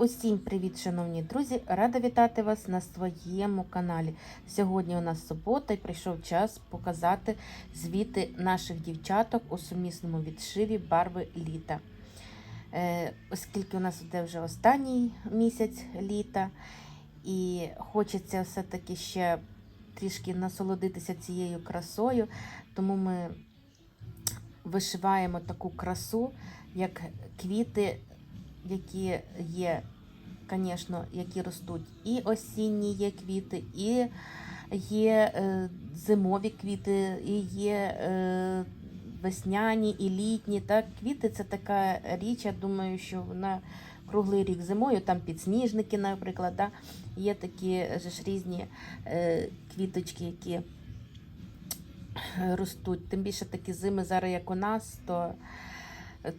Усім привіт, шановні друзі! Рада вітати вас на своєму каналі. Сьогодні у нас субота і прийшов час показати звіти наших дівчаток у сумісному відшиві барви літа. Е, оскільки у нас буде вже останній місяць літа, і хочеться все-таки ще трішки насолодитися цією красою, тому ми вишиваємо таку красу, як квіти які є, звісно, які ростуть і осінні є квіти, і є е, зимові квіти, і є е, весняні і літні. Так? Квіти це така річ, я думаю, що вона круглий рік зимою, там підсніжники, наприклад, да? є такі ж різні е, квіточки, які ростуть. Тим більше такі зими зараз, як у нас, то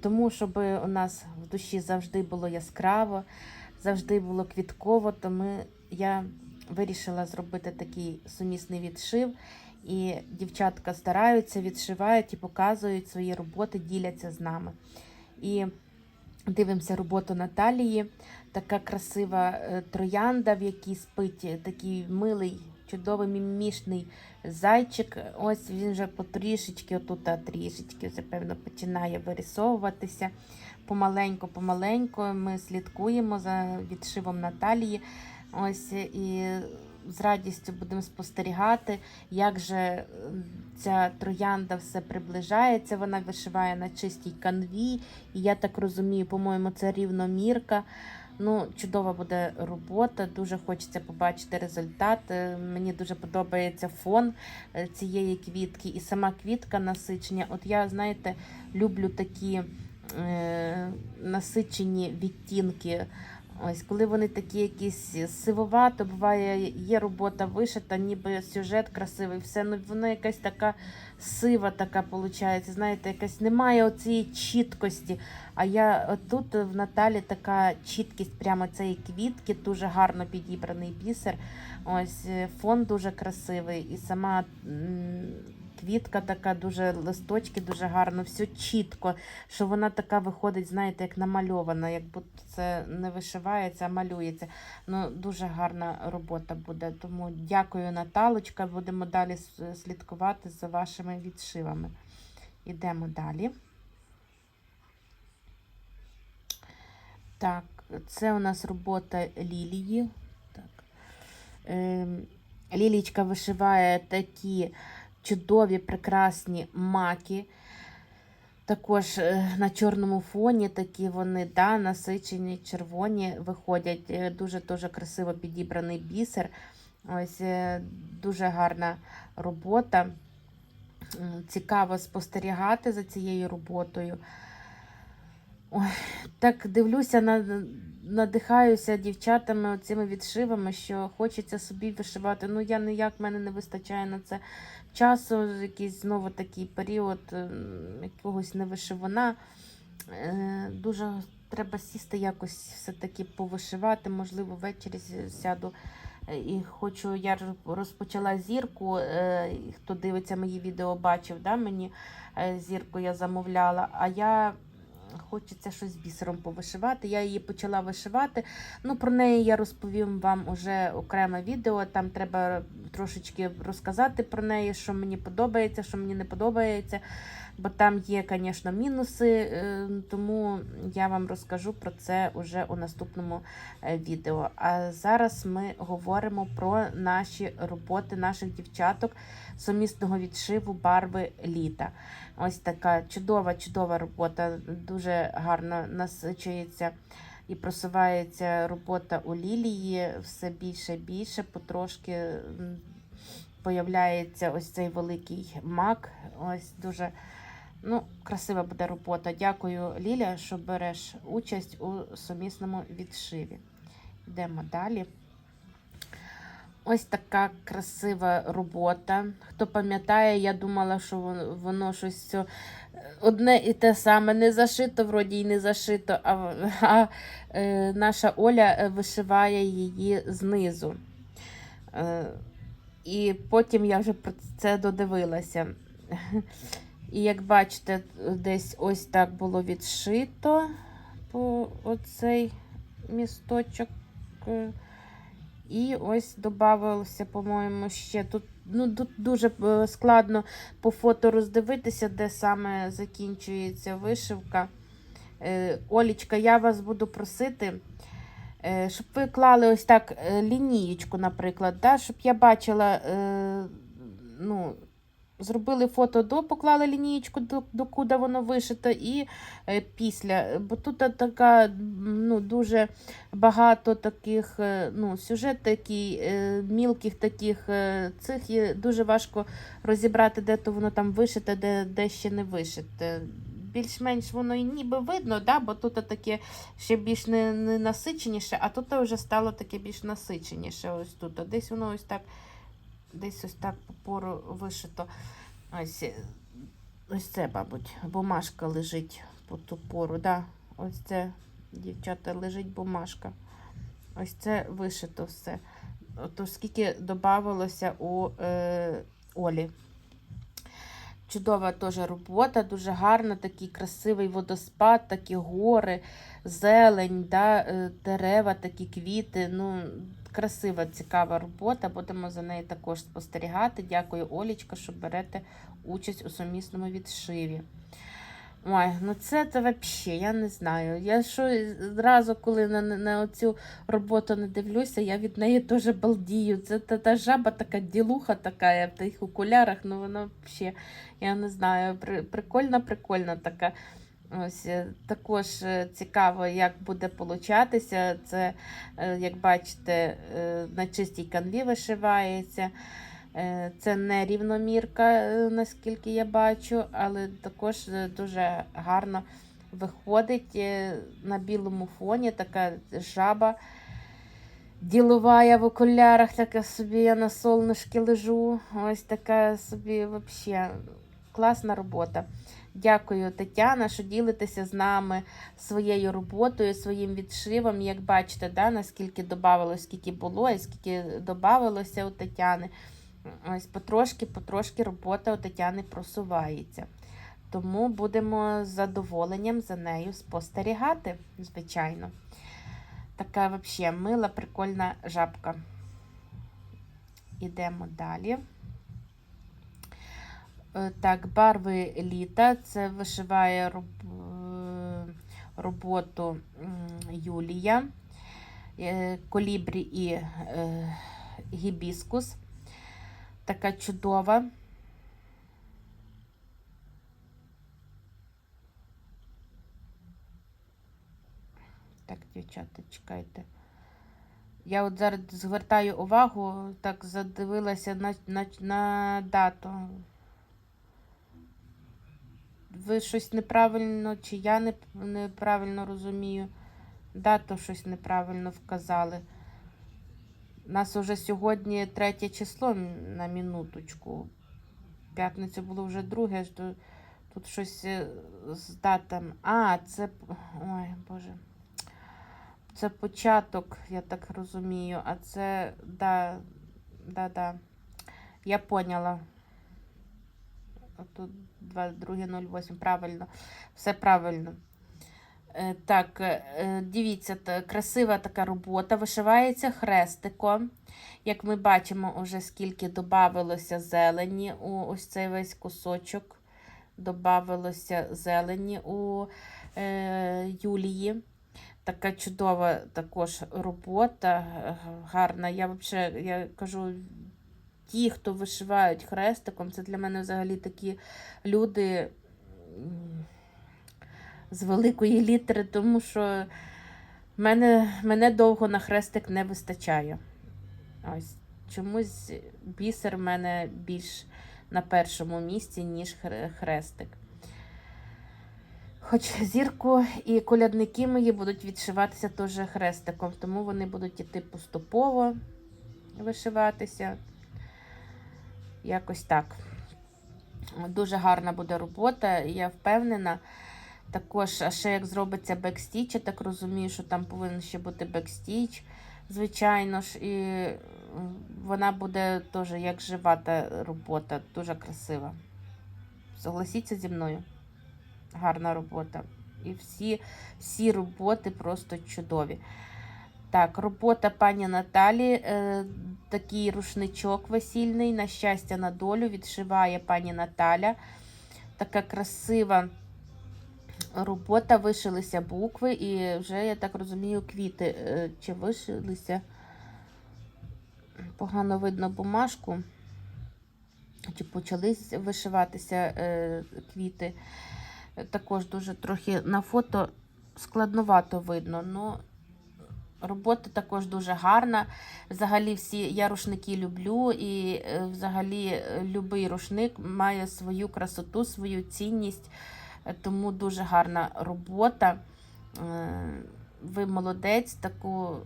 тому, щоб у нас в душі завжди було яскраво, завжди було квітково, то ми, я вирішила зробити такий сумісний відшив. І дівчатка стараються, відшивають і показують свої роботи, діляться з нами. І дивимося роботу Наталії. Така красива е, троянда, в якій спить такий милий, чудовий мімішний зайчик. Ось він вже потрішечки, отут трішечки, вже, певно, починає вирисовуватися. Помаленьку-помаленьку ми слідкуємо за відшивом Наталії. Ось і з радістю будемо спостерігати, як же ця троянда все приближається. Вона вишиває на чистій канві. І я так розумію, по-моєму, це рівномірка. Ну, чудова буде робота. Дуже хочеться побачити результат. Е, Мені дуже подобається фон е, цієї квітки і сама квітка насичення. От я, знаєте, люблю такі е, насичені відтінки. Ось, коли вони такі якісь сивовато, буває, є робота вишита, ніби сюжет красивий, все, ну вона якась така сива, така виходить. Знаєте, якась немає оцієї чіткості. А я тут в Наталі така чіткість прямо цієї квітки, дуже гарно підібраний бісер. Ось фон дуже красивий, і сама квітка така, дуже листочки, дуже гарно, все чітко, що вона така виходить, знаєте, як намальована, як будто це не вишивається, а малюється. Ну, Дуже гарна робота буде. Тому дякую, Наталочка. Будемо далі слідкувати за вашими відшивами. Ідемо далі. Так, це у нас робота Лілії. Так. Ем, Лілічка вишиває такі чудові, прекрасні маки. Також е, на чорному фоні такі вони да, насичені, червоні виходять. Е, Дуже дуже красиво підібраний бісер. Ось е, дуже гарна робота. Цікаво спостерігати за цією роботою. Ой, так дивлюся, надихаюся дівчатами цими відшивами, що хочеться собі вишивати. Ну, я ніяк в мене не вистачає на це часу, якийсь знову такий період ем, якогось невишивана. Е, Дуже треба сісти якось все-таки повишивати. Можливо, ввечері сяду. Е, І хочу, я розпочала зірку. е, Хто дивиться мої відео, бачив, да, мені зірку я замовляла. А я хочеться щось бісером повишивати. Я її почала вишивати. Ну, про неї я розповім вам уже окреме відео. Там треба трошечки розказати про неї, що мені подобається, що мені не подобається. Бо там є, звісно, мінуси, е, тому я вам розкажу про це уже у наступному е, відео. А зараз ми говоримо про наші роботи наших дівчаток сумісного відшиву барви літа. Ось така чудова, чудова робота, дуже гарно насичується і просувається робота у лілії все більше і більше, потрошки появляється ось цей великий мак. Ось дуже ну, красива буде робота. Дякую, Ліля, що береш участь у сумісному відшиві. Йдемо далі. Ось така красива робота. Хто пам'ятає, я думала, що воно, воно щось все одне і те саме, не зашито, вроді й не зашито, а, а е, наша Оля е, вишиває її знизу. Е, і потім я вже про це додивилася. І як бачите, десь ось так було відшито по оцей місточок. І ось додавалося, по-моєму, ще. Тут, ну, тут дуже е, складно по фото роздивитися, де саме закінчується вишивка. Е, Олічка, я вас буду просити, е, щоб ви клали ось так лінієчку, наприклад, да, щоб я бачила, ну, зробили фото до, поклали лінієчку, до, до куди воно вишито, і е, після. Бо тут така ну, дуже багато таких е, ну, сюжет такий, е, мілких таких цих, і дуже важко розібрати, де то воно там вишите, де, де ще не вишите. Більш-менш воно і ніби видно, да? бо тут таке ще більш не, не насиченіше, а тут вже стало таке більш насиченіше. Ось тут. Десь воно ось так, десь ось так по пору вишито. Ось, ось це, мабуть, бумажка лежить по ту пору. Да? Ось це, дівчата, лежить бумажка. Ось це вишито все. То скільки додавалося у е, Олі. Чудова теж робота, дуже гарна, такий красивий водоспад, такі гори, зелень, да, е, дерева, такі квіти. Ну, красива, цікава робота. Будемо за нею також спостерігати. Дякую, Олічка, що берете участь у сумісному відшиві. Ой, ну це це взагалі, я не знаю. Я що зразу, коли на, на цю роботу не дивлюся, я від неї теж балдію. Це та, та жаба така ділуха така в тих окулярах, ну вона взагалі, я не знаю, при, прикольна, прикольна така. Ось е, також е, цікаво, як буде получатися. Це, е, як бачите, на чистій канві вишивається. Е, Це не рівномірка, е, наскільки я бачу, але також е, дуже гарно виходить на білому фоні така жаба ділова в окулярах, така собі я на солнышки лежу. Ось така собі взагалі класна робота. Дякую, Тетяна, що ділитеся з нами своєю роботою, своїм відшивом. Як бачите, да, наскільки додавалося, скільки було, і скільки додавалося у Тетяни. Ось потрошки, потрошки робота у Тетяни просувається. Тому будемо з задоволенням за нею спостерігати, звичайно. Така взагалі мила, прикольна жабка. Ідемо далі. Е, Так, барви літа. Це вишиває е, роботу Юлія, Е, колібрі і гібіскус. Така чудова. Так, дівчата, чекайте. Я от зараз звертаю увагу, так задивилася на, на, на дату. Ви щось неправильно, чи я не, неправильно розумію. Дату щось неправильно вказали. У нас уже сьогодні третє число на минуточку. П'ятниця було вже друге. Тут щось е, з датами. А, це. Ой, Боже. Це початок, я так розумію. А це. Да, да, да. Я поняла. Тут 22.08. Правильно. Все правильно. Е, Так, е, е, дивіться, красива така робота. Вишивається хрестиком. Як ми бачимо, уже скільки додавалося зелені у ось цей весь кусочок. Добавилося зелені у е, Юлії. Така чудова також робота, гарна. Я взагалі я кажу, ті, хто вишивають хрестиком, це для мене взагалі такі люди з великої літери, тому що мене, мене довго на хрестик не вистачає. Ось чомусь бісер в мене більш на першому місці, ніж хрестик. Хоч зірку і колядники мої будуть відшиватися теж хрестиком, тому вони будуть іти поступово вишиватися. Якось так. Дуже гарна буде робота, я впевнена. Також, а ще як зробиться бекстіч, я так розумію, що там повинен ще бути бекстіч, звичайно ж, і вона буде теж як жива та робота, дуже красива. Согласіться зі мною. Гарна робота. І всі, всі роботи просто чудові. Так, робота пані Наталі. Е, такий рушничок весільний, на щастя, на долю відшиває пані Наталя. Така красива робота, вишилися букви і вже, я так розумію, квіти е, чи вишилися. Погано видно бумажку. Чи почали вишиватися е, квіти. Також дуже трохи на фото складновато видно. Ну, робота також дуже гарна. Взагалі, всі я рушники люблю, і е, взагалі любий рушник має свою красоту, свою цінність. Тому дуже гарна робота. Е, Ви молодець, таку.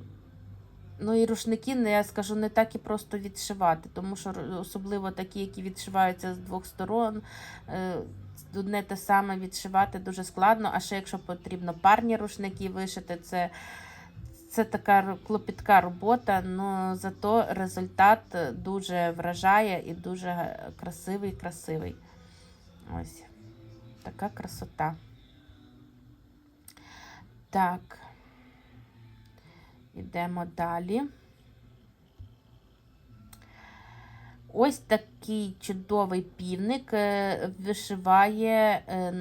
Ну і рушники, я скажу, не так і просто відшивати, тому що особливо такі, які відшиваються з двох сторон, е, одне те саме відшивати дуже складно. А ще якщо потрібно парні рушники вишити, це, це така клопітка робота, але зато результат е, дуже вражає і дуже красивий, красивий. Ось така красота. Так. Йдемо далі. Ось такий чудовий півник е, вишиває е,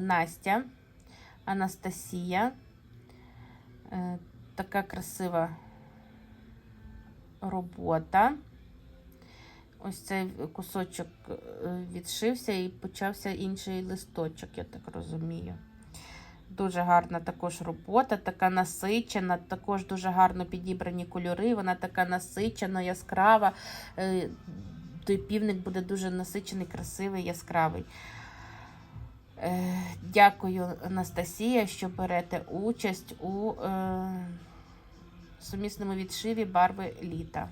Настя Анастасія. Е, Така красива робота. Ось цей кусочок е, відшився і почався інший листочок, я так розумію. Дуже гарна також робота, така насичена, також дуже гарно підібрані кольори. Вона така насичена, яскрава. Е, Той півник буде дуже насичений, красивий, яскравий. Е, Дякую, Анастасія, що берете участь у сумісному відшиві барви літа.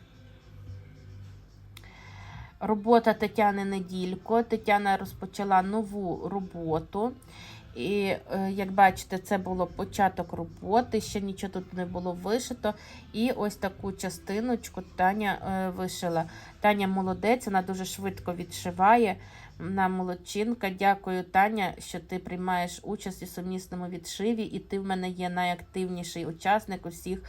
Робота Тетяни Неділько. Тетяна розпочала нову роботу. І, е, як бачите, це було початок роботи, ще нічого тут не було вишито. І ось таку частиночку Таня е, вишила. Таня молодець, вона дуже швидко відшиває. Вона молодчинка. Дякую, Таня, що ти приймаєш участь у сумісному відшиві, і ти в мене є найактивніший учасник усіх.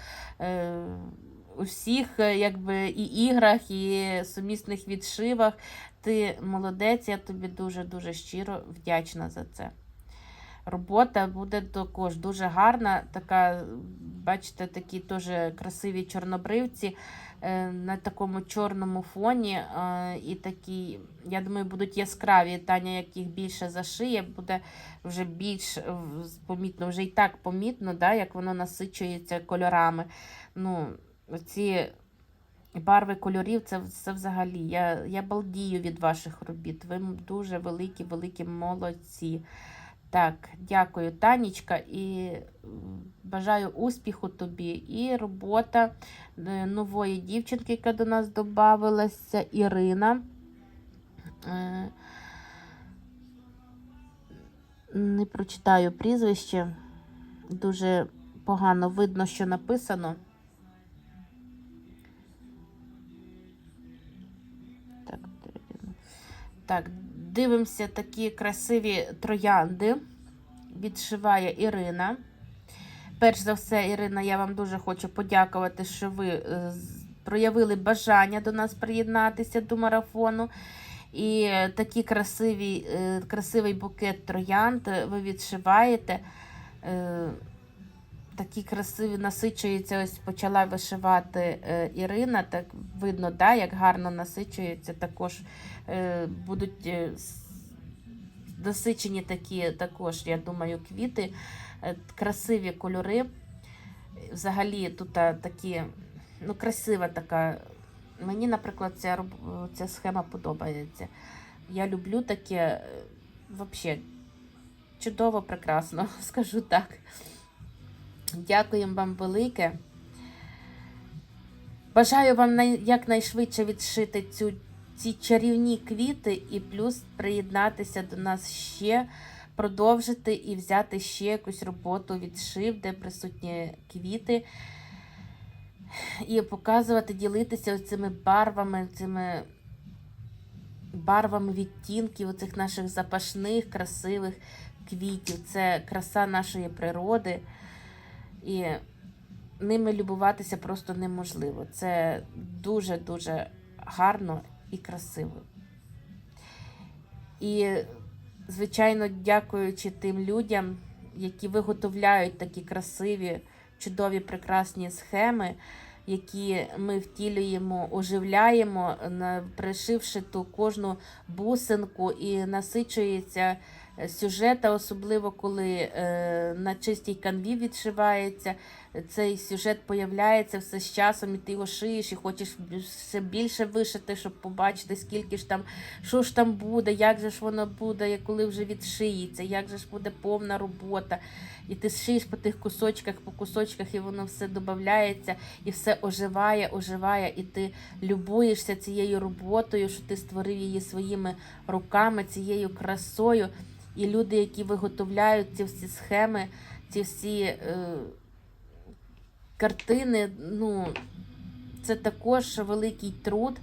У всіх е, якби, і іграх, і сумісних відшивах. Ти молодець, я тобі дуже-дуже щиро вдячна за це. Робота буде також дуже гарна. Така, бачите, такі теж красиві чорнобривці е, на такому чорному фоні. е, І такі, я думаю, будуть яскраві. Таня, як їх більше зашиє, буде вже більш помітно, вже і так помітно, да, як воно насичується кольорами. Ну, ці барви кольорів, це, це взагалі. Я, я балдію від ваших робіт. Ви дуже великі, великі молодці. Так, дякую, Танечка, і бажаю успіху тобі. І робота е, нової дівчинки, яка до нас додавалася, Ірина. Е, Не прочитаю прізвище. Дуже погано видно, що написано. Так, дивимося такі красиві троянди. Відшиває Ірина. Перш за все, Ірина, я вам дуже хочу подякувати, що ви е, проявили бажання до нас приєднатися до марафону. І е, такий красивий, е, красивий букет троянд е, ви відшиваєте. Такі красиві насичуються, ось почала вишивати е, Ірина. Так видно, да, як гарно насичується. Також е, будуть е, насичені такі, також, я думаю, квіти, красиві кольори. Взагалі тут такі, ну, красива така. Мені, наприклад, ця, ця схема подобається. Я люблю таке, взагалі, чудово, прекрасно, скажу так. Дякуємо вам велике. Бажаю вам якнайшвидше відшити цю, ці чарівні квіти і плюс приєднатися до нас ще, продовжити і взяти ще якусь роботу відшив, де присутні квіти. І показувати, ділитися цими барвами, цими барвами відтінків оцих наших запашних, красивих квітів. Це краса нашої природи. І ними любуватися просто неможливо. Це дуже-дуже гарно і красиво. І, звичайно, дякуючи тим людям, які виготовляють такі красиві, чудові, прекрасні схеми, які ми втілюємо, оживляємо, пришивши ту кожну бусинку і насичується сюжета, особливо коли е, на чистій канві відшивається. Цей сюжет появляється все з часом, і ти його шиєш, і хочеш все більше вишити, щоб побачити, скільки ж там, що ж там буде, як же ж воно буде, коли вже відшиється, як же ж буде повна робота. І ти шиєш по тих кусочках, по кусочках, і воно все додається, і все оживає, оживає, і ти любуєшся цією роботою, що ти створив її своїми руками, цією красою. І люди, які виготовляють ці всі схеми, ці всі е, картини, ну, це також великий труд.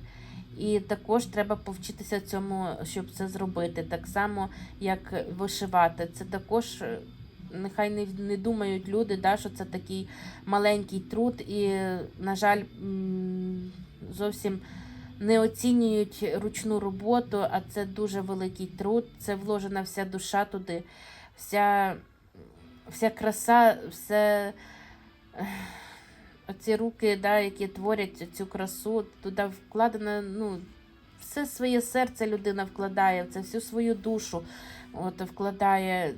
І також треба повчитися цьому, щоб це зробити. Так само, як вишивати. Це також е, нехай не, не думають люди, да, що це такий маленький труд, і, на жаль, зовсім не оцінюють ручну роботу, а це дуже великий труд, це вложена вся душа туди, вся, вся краса, все. Оці руки, да, які творять цю красу, туди вкладено, ну, все своє серце людина вкладає, це всю свою душу от, вкладає.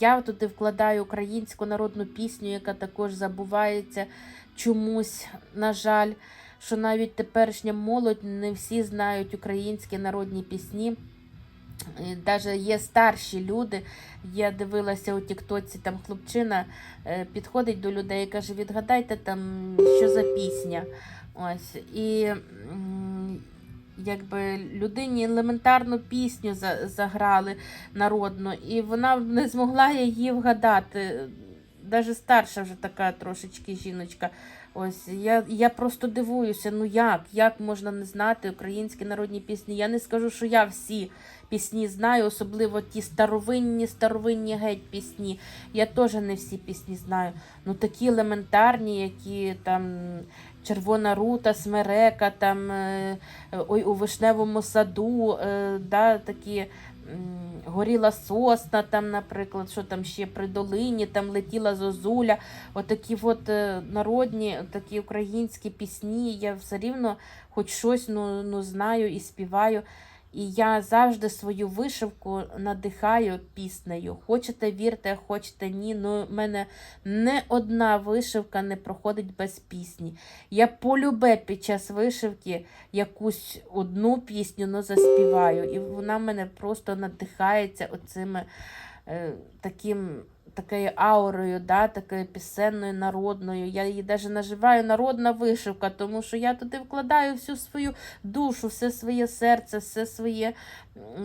Я туди вкладаю українську народну пісню, яка також забувається чомусь, на жаль, що навіть теперішня молодь не всі знають українські народні пісні. Навіть є старші люди. Я дивилася у Тіктоці, там хлопчина е, підходить до людей і каже: відгадайте там, що за пісня. Ось. І якби людині елементарну пісню за- заграли народну, і вона не змогла її вгадати. Навіть старша вже така трошечки жіночка. Ось я, я просто дивуюся, ну як? Як можна не знати українські народні пісні? Я не скажу, що я всі пісні знаю, особливо ті старовинні, старовинні геть пісні. Я теж не всі пісні знаю. Ну такі елементарні, які там Червона рута, смерека, там е, ой, у вишневому саду, е, да, такі. Горіла сосна, там, наприклад, що там ще при долині, там летіла зозуля. Отакі от е, народні, такі українські пісні. Я все рівно хоч щось ну, ну, знаю і співаю. І я завжди свою вишивку надихаю піснею. Хочете вірте, хочете ні. Ну, в мене не одна вишивка не проходить без пісні. Я полюбе під час вишивки якусь одну пісню ну, заспіваю. І вона мене просто надихається оцими е, таким. Такою аурою, да, такою пісенною, народною. Я її навіть називаю народна вишивка, тому що я туди вкладаю всю свою душу, все своє серце, все своє,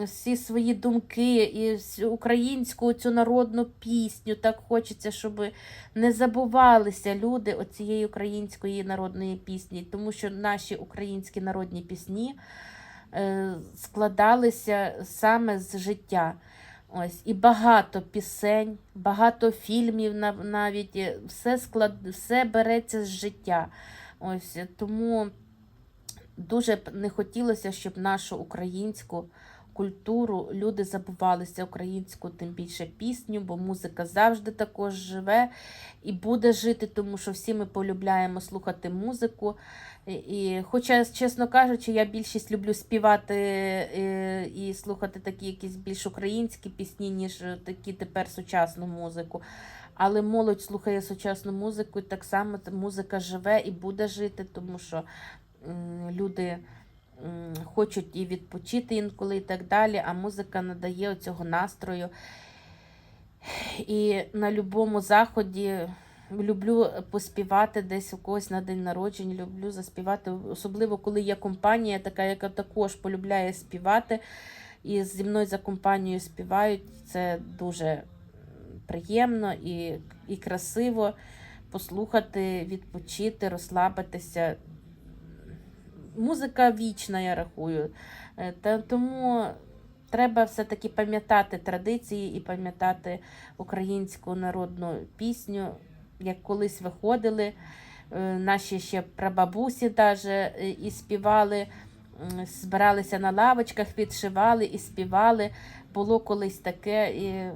всі свої думки і українську цю народну пісню. Так хочеться, щоб не забувалися люди оцієї української народної пісні, тому що наші українські народні пісні е, складалися саме з життя. Ось, і багато пісень, багато фільмів навіть все склад, все береться з життя. Ось тому дуже не хотілося, щоб нашу українську культуру люди забувалися українську, тим більше пісню, бо музика завжди також живе і буде жити, тому що всі ми полюбляємо слухати музику. І, хоча, чесно кажучи, я більшість люблю співати е, і слухати такі якісь більш українські пісні, ніж такі тепер сучасну музику. Але молодь слухає сучасну музику, і так само музика живе і буде жити, тому що люди хочуть і відпочити інколи і так далі, а музика надає цього настрою. І на будь-якому заході люблю поспівати десь у когось на день народження, люблю заспівати, особливо коли є компанія, така, яка також полюбляє співати. І зі мною за компанією співають. Це дуже приємно і, і красиво послухати, відпочити, розслабитися. Музика вічна, я рахую. Е, Та, тому треба все-таки пам'ятати традиції і пам'ятати українську народну пісню, як колись виходили Е, Наші ще прабабусі даже е, і співали, збиралися на лавочках, відшивали і співали. Було колись таке, і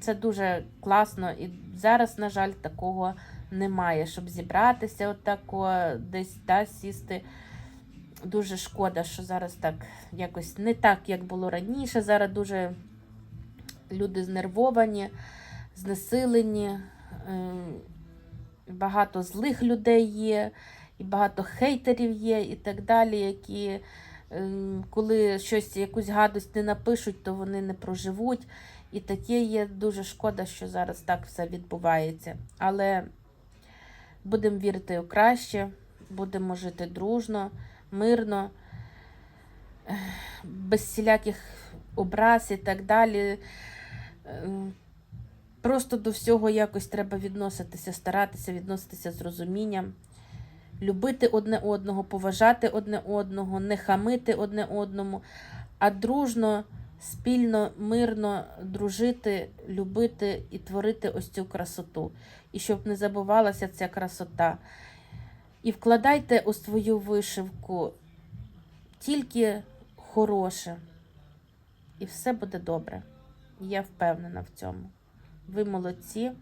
це дуже класно. І зараз, на жаль, такого немає, щоб зібратися отако, десь да, сісти. Дуже шкода, що зараз так якось не так, як було раніше. Зараз дуже люди знервовані, знесилені. е, Багато злих людей є, і багато хейтерів є, і так далі, які е, коли щось, якусь гадость не напишуть, то вони не проживуть. І таке є дуже шкода, що зараз так все відбувається. Але будемо вірити у краще, будемо жити дружно, мирно, без всіляких образ і так далі. Е, Просто до всього якось треба відноситися, старатися відноситися з розумінням, любити одне одного, поважати одне одного, не хамити одне одному, а дружно, спільно, мирно дружити, любити і творити ось цю красоту. І щоб не забувалася ця красота. І вкладайте у свою вишивку тільки хороше, і все буде добре. Я впевнена в цьому. Ви молодці.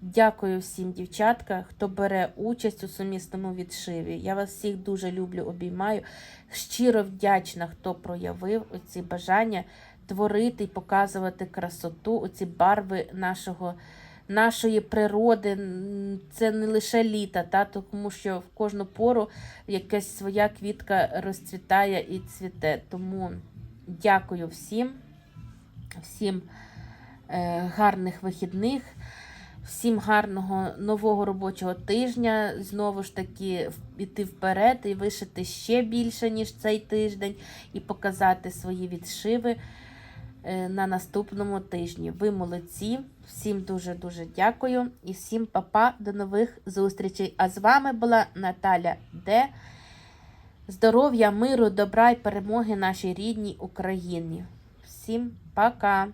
Дякую всім, дівчатка, хто бере участь у сумісному відшиві. Я вас всіх дуже люблю, обіймаю. Щиро вдячна, хто проявив оці бажання творити і показувати красоту, оці барви нашого, нашої природи. Це не лише літа, та, тому що в кожну пору якась своя квітка розцвітає і цвіте. Тому дякую всім, всім е, гарних вихідних. Всім гарного нового робочого тижня. Знову ж таки, іти вперед і вишити ще більше, ніж цей тиждень, і показати свої відшиви на наступному тижні. Ви молодці. Всім дуже-дуже дякую і всім па-па, до нових зустрічей. А з вами була Наталя Д. Здоров'я, миру, добра і перемоги нашій рідній Україні. Всім пока!